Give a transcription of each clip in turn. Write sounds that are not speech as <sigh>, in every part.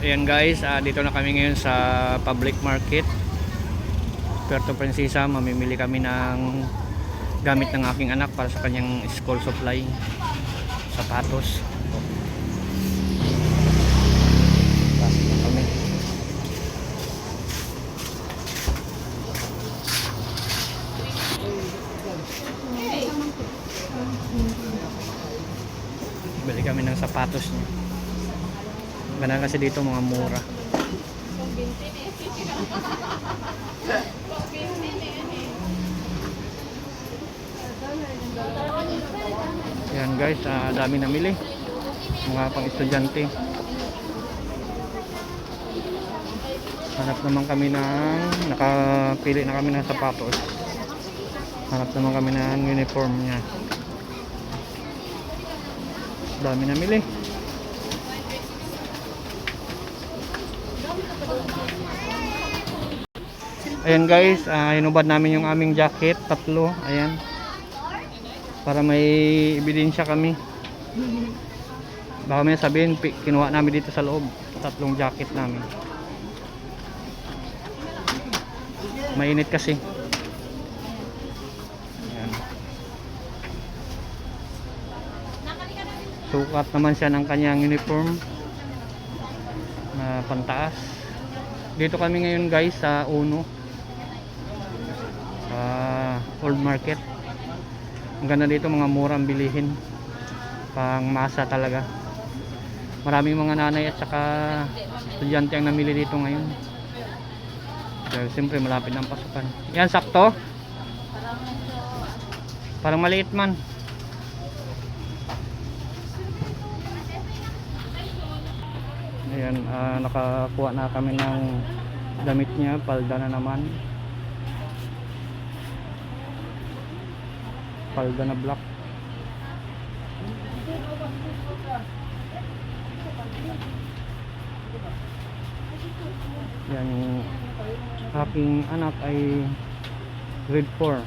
Ayan guys, ah, dito na kami ngayon sa public market. Puerto Princesa, mamimili kami ng gamit ng aking anak para sa kanyang school supply. Sapatos. Bili kami ng sapatos niya. Ganda kasi dito mga mura. Yan guys, ah, dami namili. Mga pang estudyante. Hanap naman kami ng nakapili na kami ng sapatos. Hanap naman kami ng uniform niya. Dami namili. Ayan guys, uh, inubad namin yung aming jacket, tatlo, ayan. Para may ebidensya kami. Baka may sabihin, kinuha namin dito sa loob, tatlong jacket namin. Mainit kasi. Ayan. Sukat naman siya ng kanyang uniform na pantaas. Dito kami ngayon guys sa Uno. Old Market. Ang ganda dito mga murang bilihin. Pang masa talaga. Maraming mga nanay at saka estudyante ang namili dito ngayon. Dahil siyempre malapit ng pasukan. Yan sakto? Parang maliit man. Ayan, ah, nakakuha na kami ng damit niya, palda na naman. Palda na black. Yan yung aking anak ay grade 4.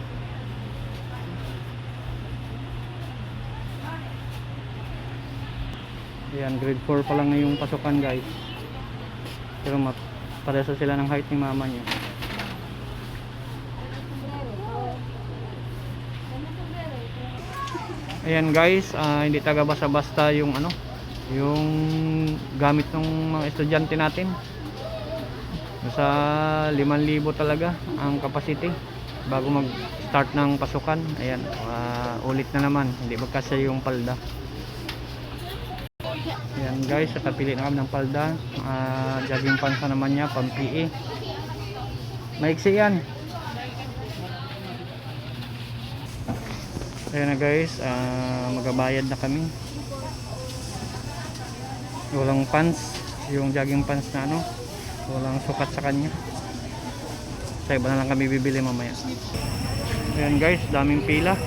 Yan, grade 4 pa lang na yung pasukan guys. Pero mat paresa sila ng height ni mama niya. Ayan guys, ah, hindi taga basta-basta yung ano, yung gamit ng mga estudyante natin. Nasa 5,000 talaga ang capacity bago mag-start ng pasukan. Ayan, ah, ulit na naman, hindi magkasya yung palda. Ayan guys, nakapili na kami ng palda. Ah, jogging pants na naman niya, pang PE. Maiksi yan. Ayan na guys, ah, magabayad na kami. Walang pants, yung jogging pants na ano, walang sukat sa kanya. Sa iba na lang kami bibili mamaya. Ayan guys, daming pila.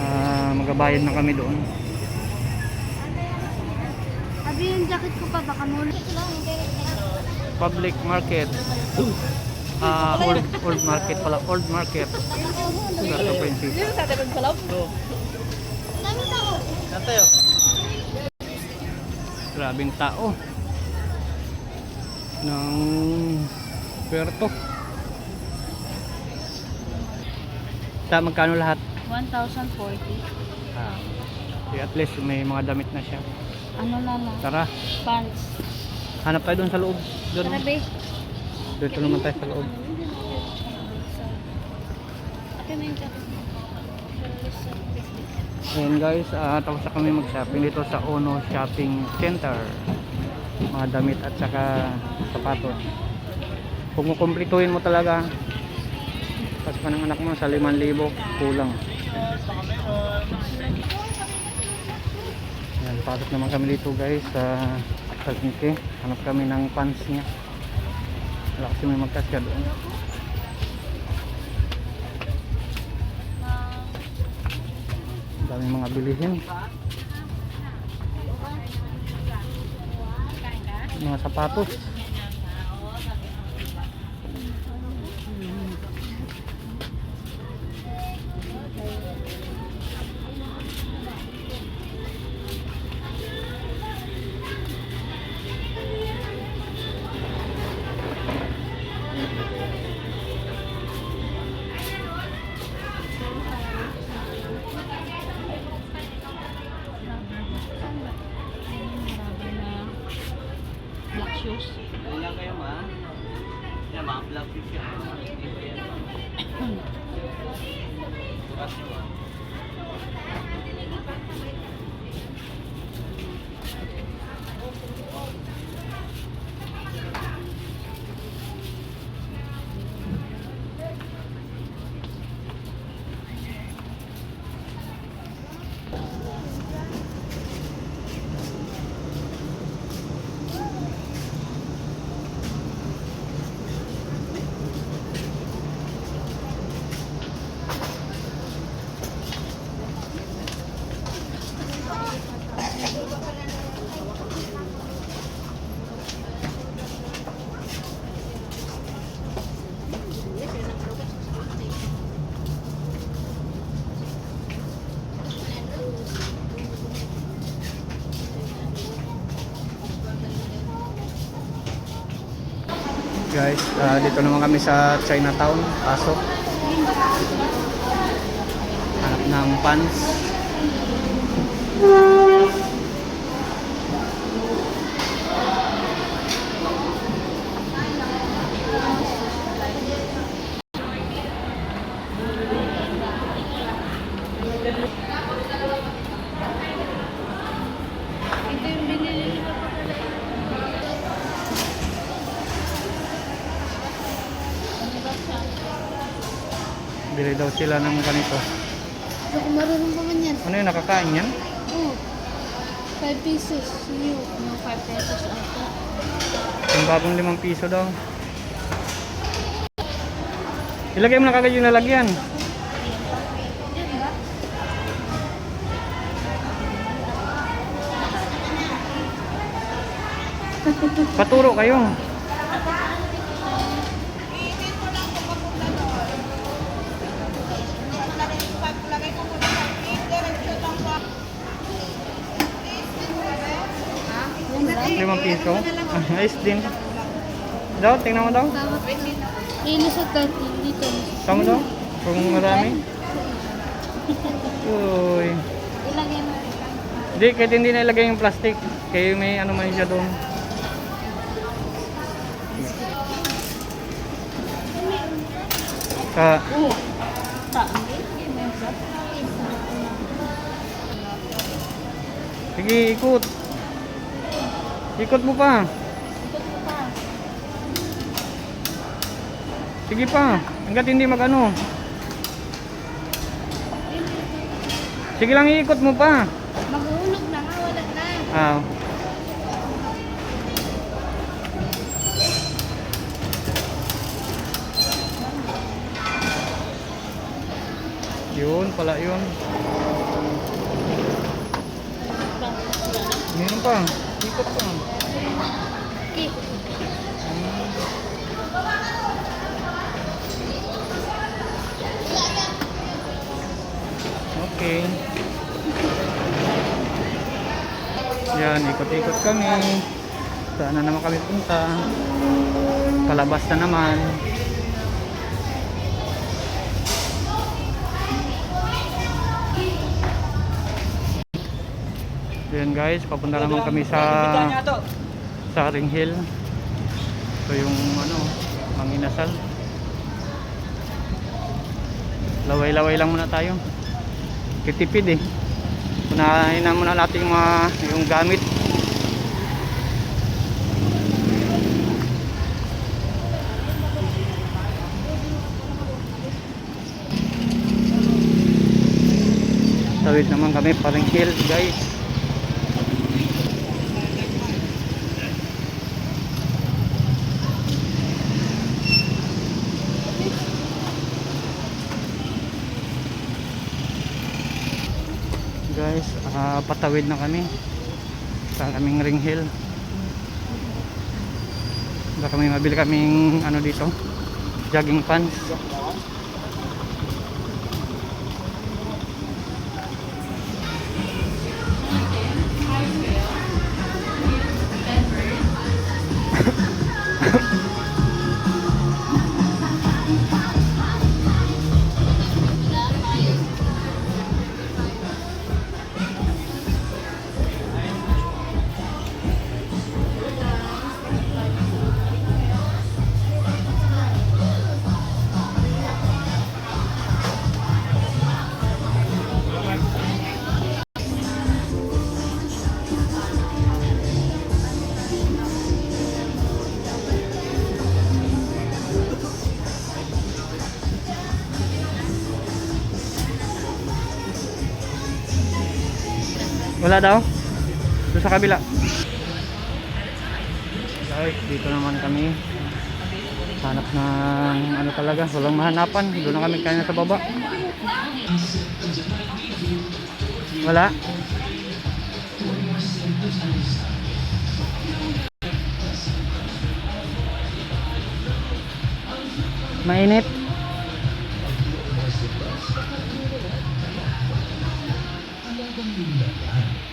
Ah, magabayad na kami doon. Abi yung jacket ko pa, baka muna. public market ah old, old market pala old market. Puerto Princesa grabing tao. Ng Puerto. Sa magkano lahat? 1,040. ah, at least may mga damit na siya. Ano na lang? tara. Pants. hanap tayo doon sa loob. Doon Grabe. Dito naman tayo sa loob. Ayan guys, ah, tapos na kami mag-shopping dito sa Ono Shopping Center. Mga damit at saka sapatos. Kung kukumplituhin mo talaga, pas pa ng anak mo sa 5,000 kulang. Ayan, pasok naman kami dito guys sa Salsinki. Hanap kami ng pants niya. Wala kasi may doon. Ang daming mga bilihin. Shoes. Ilan kayo ma? Yan, mga black fish yan. <coughs> Dito Guys, ah, dito naman kami sa Chinatown, pasok. Hanap ng pants. Daw sila ng ganito. Hindi ko marunong pa man yan. Ano yun, nakakain yan? Oo. 5 pesos. New. New 5 pesos ata. Yung bagong limang piso daw. Ilagay mo na kagad yung lalagyan. Yan ba? Paturo kayo. Limang piso. <laughs> Ayos din. Daw, tingnan mo daw. Ilusot natin dito. Tama daw. Kung marami. Uy. Ilagay mo. Hindi, kahit hindi na ilagay yung plastic. Kaya may ano man siya doon. Saan? sige, ikot. Ikot mo pa. Sige pa. Hanggat hindi magano. Sige lang, iikot mo pa. Maghulog na nga. Wala na. Ah. Yun pala yun. Meron pa. Ikot pa. Yan, ikot-ikot kami. Saan na naman kami punta? Palabas na naman. Yan guys, papunta naman kami sa sa Ring Hill. Ito yung ano, manginasal. Laway-laway lang muna tayo. Kitipid eh. Unahin na muna natin yung mga yung gamit. Tawid naman kami parang hill guys. guys ah, patawid na kami sa kaming ring hill baka kami mabili kaming ano dito jogging pants Wala daw? Doon sa kabila. Guys, dito naman kami. Hanap ng ano talaga, walang mahanapan. Doon kami kaya sa baba. Wala. Mainit.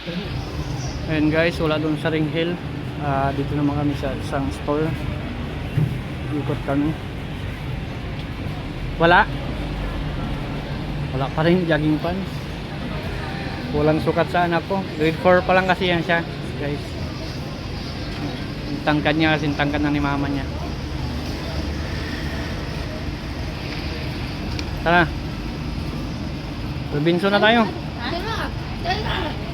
Ayun guys, wala doon sa Ring Hill. Ah, dito naman kami sa isang store. Ikot kami. Wala. Wala pa rin jogging pants. Walang sukat sa anak ko. Grade 4 pa lang kasi yan siya, guys. Yung tangkad niya kasi tangkad na ni mama niya. Tara. Robinson na tayo. Tara! Tara!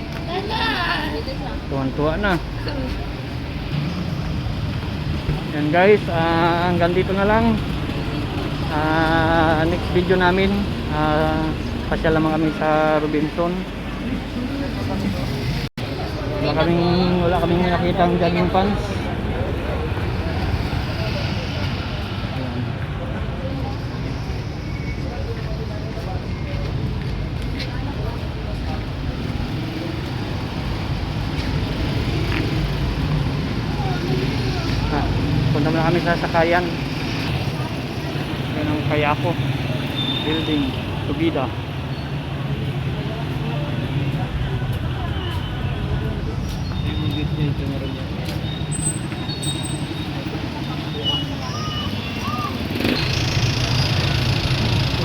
Tuwan-tuwa na. Yan guys, ah, hanggang dito na lang. Ah, next video namin, ah, pasyal naman kami sa Robinson. Wala kaming, wala kaming nakita ang jogging pants. Ayan. Ah, punta na kami sa sakayan. Yan ang Kayako building, Subida.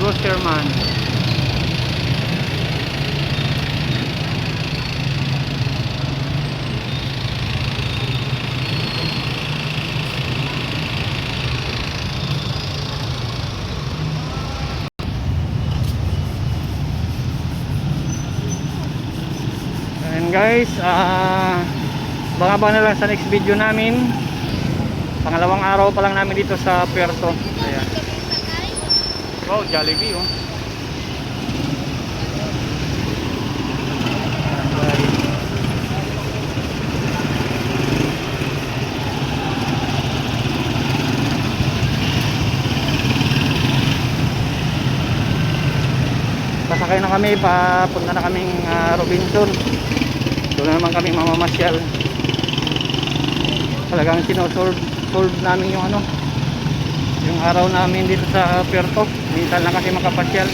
Grocerman. Guys, ah baka ba na lang sa next video namin. Pangalawang araw pa lang namin dito sa Puerto. Ayan. Wow, Jollibee oh. Ayan, guys. Pasakay na kami, papunta na kaming ah, Robinson. Doon na naman kami mamamasyal. Talagang sinosolve solve namin yung ano, yung araw namin dito sa Puerto. Minsan lang kasi makapasyal.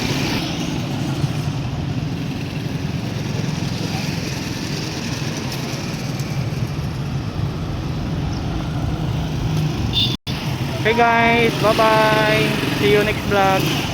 Okay guys, bye bye. See you next vlog.